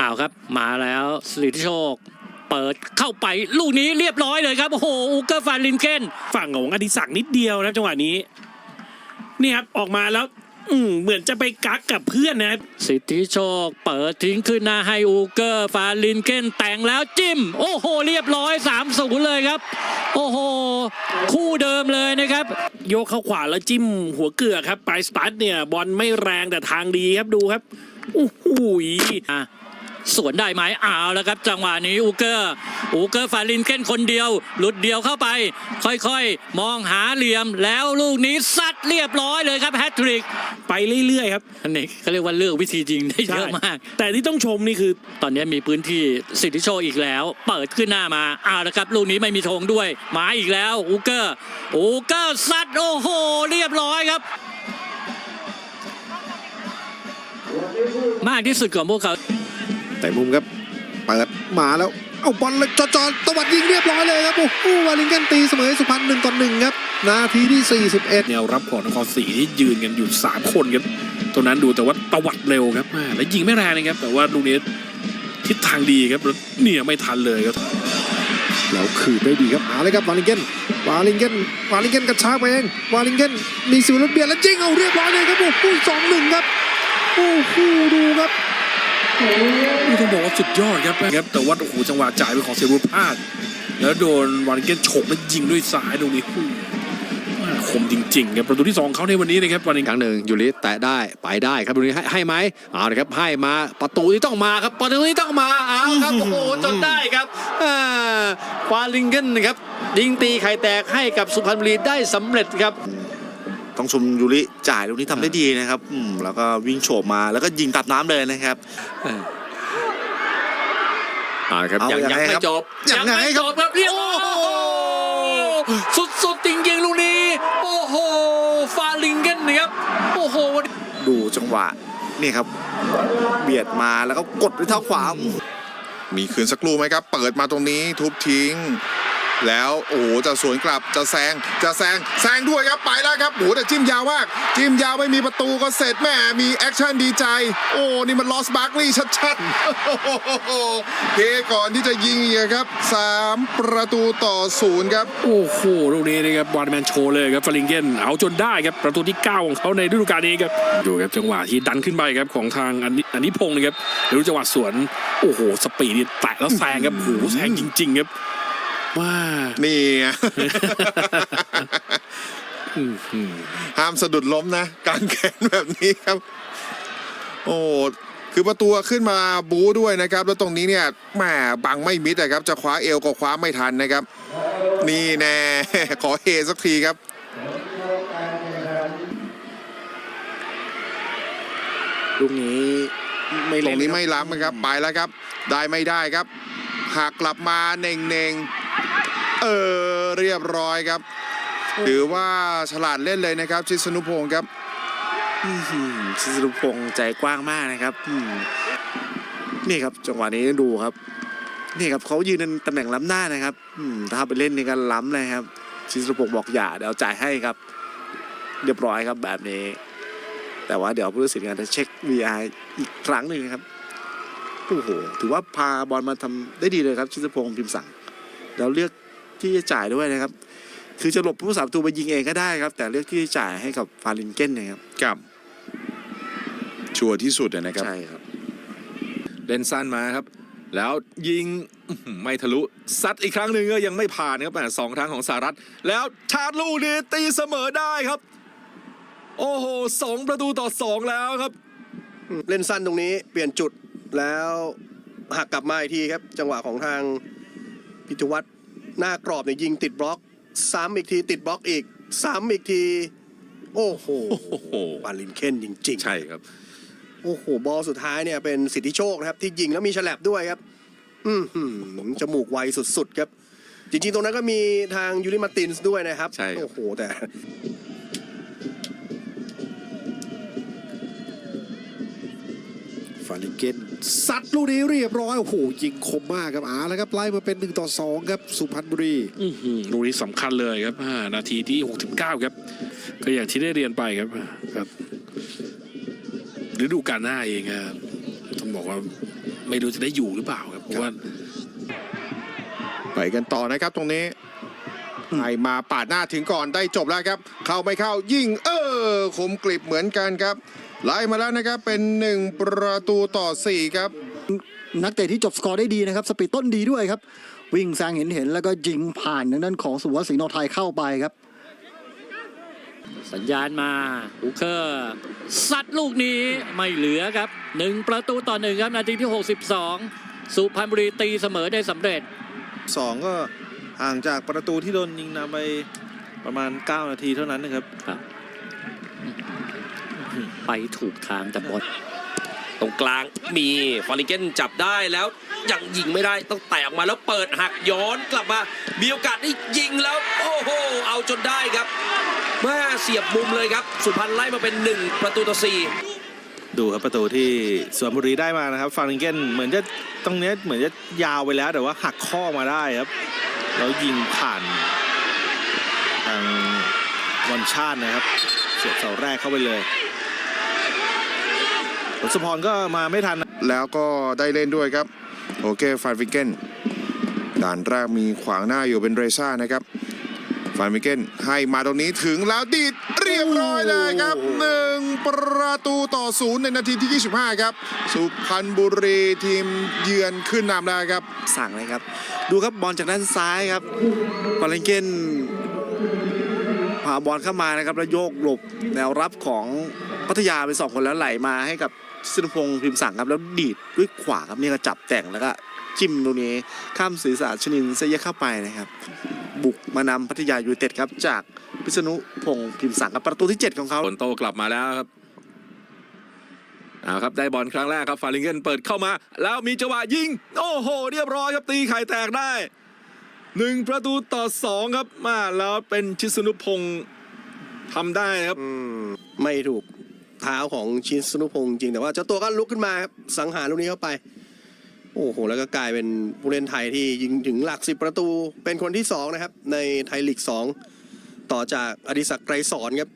อ้าวครับ มาแล้วสิริโชค เปิดเข้าไปลูกนี้เรียบร้อยเลยครับ โอ้โหอูเกอร์ฟานลินเคนฝั่งของอดิศักดิ์นิดเดียวนะครับจังหวะนี้ นี่ครับออกมาแล้ว อืมเหมือนจะไปกักกับเพื่อนนะครับสิทธิโชค เปิดทิ้งขึ้นหน้าให้อูเกอร์ฟานลินเคนแต่งแล้วจิ้ม โอ้โห เรียบร้อย3 0เลยครับ โอ้โห คู่เดิมเลยนะครับ โยกเข้าขวาแล้วจิ้มหัวเกือกครับปลายสตาร์ทเนี่ยบอลไม่แรงแต่ทางดีครับดูครับโอ้โหอะ สวนได้ไหมอ้าวแล้วครับจังหวะนี้อูเกอร์อูเกอร์ฟาลินเก้นคนเดียว หลุดเดียวเข้าไป ค่อยๆ มองหาเหลี่ยมแล้วลูกนี้ซัดเรียบร้อยเลยครับแฮตทริกไปเรื่อยๆครับอันนี้เขาเรียกว่าเลือกวิธียิงได้เยอะมาก แต่ที่ต้องชมนี่คือ ตอนนี้มีพื้นที่สิทธิโชคอีกแล้ว เปิดขึ้นหน้ามาอ้าวแล้วครับลูกนี้ไม่มีธงด้วยมาอีกแล้วอูเกอร์อูเกอร์ซัดโอ้โห เรียบร้อยครับ มากที่สุดของพวกเขา แต่มุมครับเปิดมาแล้วเอาบอลเลยจอจอตวัดยิงเรียบร้อยเลยครับโอ้โหวาลิงเกนตีเสมอให้สุพรรณหนึ่งต่อหนึ่งครับนาทีที่ 41แนวรับของนครศรีที่ยืนกันอยู่ 3 คนครับตัวนั้นดูแต่ว่าตวัดเร็วครับอ่าแล้วยิงไม่แรงนะครับ แต่ว่าลูกนี้ทิศทางดีครับแล้วเนี่ยไม่ทันเลยครับแล้วขืนได้ดีครับหาเลยครับวาลิงเกนวาลิงเกนวาลิงเกนกระชากไปเองวาลิงเกนมีสิวรถเบียดแล้วยิงเอาเรียบร้อยเลยครับโอ้โหสองหนึ่งครับโอ้โหดูครับ นี่ต้องบอกว่าสุดยอดครับครับแต่ว่าโอ้โหจังหวะจ่ายเป็นของเซรูพลาด แล้วโดนวาริเกนฉกแล้วยิงด้วยซ้ายตรงนี้อู้ว่าคมจริงๆครับประตูที่สองเขาในวันนี้นะครับวาริอีเกกคนรั้งหนึ่งยูริแตะได้ไปได้ครับตรงนี้ให้ให้ไหมเอาละครับให้มาประตูนี้ต้องมาครับประตูนี้ต้องมาเอาครับโอ้โหจนได้ครับอ่าฟาลิงเกนนะครับยิงตีไข่แตกให้กับสุพรรณบุรีได้สำเร็จครับ ต้องชมยูริจ่ายลูกนี้ทำได้ดีนะครับอืมแล้วก็วิ่งโฉบมาแล้วก็ยิงตัดน้ำเลยนะครับเอาละครับเอายังยังยังไงไม่ครับจบยังไงไม่คจรับบครับเรียบร้อยโอ้โหสุดๆจริงๆลูกนี้ โอ้โห ฟาลิงเกนนะครับ โอ้โหดูจังหวะนี่ครับ เบียดมาแล้วก็กดด้วยเท้าขวามีคืนสักลูกไหมครับ เปิดมาตรงนี้ทุบทิ้ง แล้วโอ้จะสวนกลับจะแซงจะแซงแซงด้วยครับไปแล้วครับโอ้แต่จิ้มยาวมาก จิ้มยาวไม่มีประตูก็เสร็จแม่มีแอคชั่นดีใจ โอ้นี่มันลอสบาร์กลีชัดๆเทก่อนที่จะยิงอีกครับสามประตูต่อศูนย์ครับ โอ้โหลูกนี้นะครับวาร์แมนโชว์เลยครับฟาริงเกนเอาจนได้ครับประตูที่ 9 ของเขาในฤดูกาลนี้ครับดูครับจังหวะที่ดันขึ้นไปครับของทางอันนิอันนิพงศ์นะครับเดี๋ยวดูจังหวะสวนโอ้โหสปีดนี่แตะแล้วแซงครับโอ้โหแซงจริง ๆ ครับ ว้านี่ไงอื้อหือห้ามสะดุดล้มนะการแขนแบบนี้ครับ โอ้คือประตูขึ้นมาบู๊ด้วยนะครับ แล้วตรงนี้เนี่ยแหมบังไม่มิดนะครับ จะคว้าเอวก็คว้าไม่ทันนะครับ นี่แน่ขอเฮสักทีครับลูกนี้ไม่ตเล่รนงนี้ไม่ล้ำนะครับ ไปแล้วครับ ได้ไม่ได้ครับ หากกลับมาเน่งเน่งๆ เออเรียบร้อยครับถือว่าฉลาดเล่นเลยนะครับ ชิสนุพงศ์ครับอื้อหือชิสรุพงษ์ใจกว้างมากนะครับอืมนี่ครับจังหวะนี้ดูครับ นี่ครับเขายืนในตำแหน่งล้ำหน้านะครับอืมถ้าไปเล่นในการล้ำเลยครับ ชิสรุพงษ์บอกอย่าเดี๋ยวจ่ายให้ครับ เรียบร้อยครับแบบนี้ แต่ว่าเดี๋ยวผู้ตัดสินงานจะเช็ค VR อีกครั้งหนึ่งนะครับโอ้โหถือว่าพาบอลมาทำได้ดีเลยครับ ชิสรุพงษ์พิมพ์สั่งแล้วเลือก ที่จะจ่ายด้วยนะครับ คือจะหลบผู้สาประตูไปยิงเองก็ได้ครับ แต่เลือกที่จะจ่ายให้กับฟาลินเกนนะครับครับ ชัวร์ที่สุดอะนะครับ ใช่ครับ เล่นสั้นมาครับ แล้วยิงอื้อหือไม่ทะลุซัดอีกครั้งหนึ่งก็ยังไม่ผ่านครับแต่สองครั้งของสหรัฐ แล้วชาร์จลูกนี้ตีเสมอได้ครับ โอ้โหสองประตูต่อสองแล้วครับ เล่นสั้นตรงนี้เปลี่ยนจุดแล้วหักกลับมาอีกทีครับ จังหวะของทางพิทวัฒน์ หน้ากรอบเนี่ยยิงติดบล็อกซ้ำอีกทีติดบล็อกอีกซ้ำอีกที โอ้โหโอ้โหปาลินเคนจริงใช่ครับๆโอ้โห บอลสุดท้ายเนี่ยเป็นสิทธิโชคนะครับ ที่ยิงแล้วมีฉลับด้วยครับ อือหือจมูกไวสุดๆครับ จริงๆ ตรงนั้นก็มีทางยูริมาร์ตินส์ด้วยนะครับ ใช่ครับโอ้โหแต่ ฟาลิงเกนซัดลูกนี้เรียบร้อย โอ้โห ยิงคมมากครับอาแล้วครับไล่มาเป็น1ต่อ2ครับสุพรรณบุรีอื้อหือลูกนี้สำคัญเลยครับอ่านาทีที่ 69 ครับ ก็อย่างที่ได้เรียนไปครับครับฤดูกาลหน้าเองอะต้องบอกว่าไม่รู้จะได้อยู่หรือเปล่าครับเพราะว่าไปกันต่อนะครับตรงนี้ไอมาปาดหน้าถึงก่อนได้จบแล้วครับ เข้าไม่เข้า ยิงเออคมกริบเหมือนกันครับ ไล่มาแล้วนะครับเป็นหนึ่งประตูต่อสี่ครับ นักเตะที่จบสกอร์ได้ดีนะครับ สปีดต้นดีด้วยครับ วิ่งแซงเห็นเห็นๆแล้วก็ยิงผ่านทางด้านของสุวัสดิ์ศรีโนไทยเข้าไปครับ สัญญาณมาอูเคอร์ซัดลูกนี้ไม่เหลือครับหนึ่งประตูต่อหนึ่งครับ นาทีที่ 62 สุพรรณบุรีตีเสมอได้สำเร็จสองก็ห่างจากประตูที่โดนยิงนำไปประมาณ 9 นาทีเท่านั้นนะครับ ไปถูกทางแต่บอลตรงกลางมีฟอริเกนจับได้แล้วยังยิงไม่ได้ต้องแตะออกมาแล้วเปิดหักย้อนกลับมา มีโอกาสได้ยิงแล้ว โอ้โห เอาจนได้ครับแม่เสียบมุมเลยครับ สุพรรณไล่มาเป็น 1 ประตูต่อ4ดูครับประตูที่สวนบุรีได้มานะครับฟาริงเกนเหมือนจะตรงนี้เหมือนจะยาวไปแล้วแต่ว่าหักข้อมาได้ครับแล้วยิงผ่านทางวันชาตินะครับ เสียบเสาแรกเข้าไปเลย ผลสพรก็มาไม่ทันแล้วก็ได้เล่นด้วยครับ โอเคฟานฟิกเกนด่านแรกมีขวางหน้าอยู่เป็นเรซ่านะครับฟานฟิกเกนให้มาตรงนี้ถึงแล้วดีดเรียบร้อยเลยครับหนึ่งประตูต่อศูนย์ในนาทีที่ 25 ครับ สุพรรณบุรีทีมเยือนขึ้นนำแล้วครับ สั่งเลยครับ ดูครับบอลจากด้านซ้ายครับฟาริงเกนพาบอลเข้ามานะครับ แล้วโยกหลบแนวรับของพัทยาไปสองคนแล้วไหลมาให้กับ สินพงษ์พิมพ์สั่งครับแล้วดีดด้วยขวาครับนี่ก็จับแต่งแล้วก็จิ้มตรงนี้ข้ามศีรษะชนินเซยะเข้าไปนะครับ บุกมานำพัทยายูไนเต็ดครับ จากพิษณุพงษ์พิมพ์สั่งครับประตูที่ 7 ของเขาผลโตกลับมาแล้วครับเอาครับได้บอลครั้งแรกครับฟาริงเกนเปิดเข้ามา แล้วมีจังหวะยิง โอ้โห เรียบร้อยครับตีไข่แตกได้หนึ่งประตูต่อสองครับมาแล้วเป็นชิสนุพงศ์ทำได้ครับอืมไม่ถูก เท้าของชินสนุพงศ์จริงแต่ว่าเจ้าตัวก็ลุกขึ้นมาครับสังหารลูกนี้เข้าไป โอ้โห แล้วก็กลายเป็นผู้เล่นไทยที่ยิงถึงหลักสิบประตูเป็นคนที่สองนะครับ ในไทยลีกสองต่อจากอดิศักดิ์ไกรสอนครับ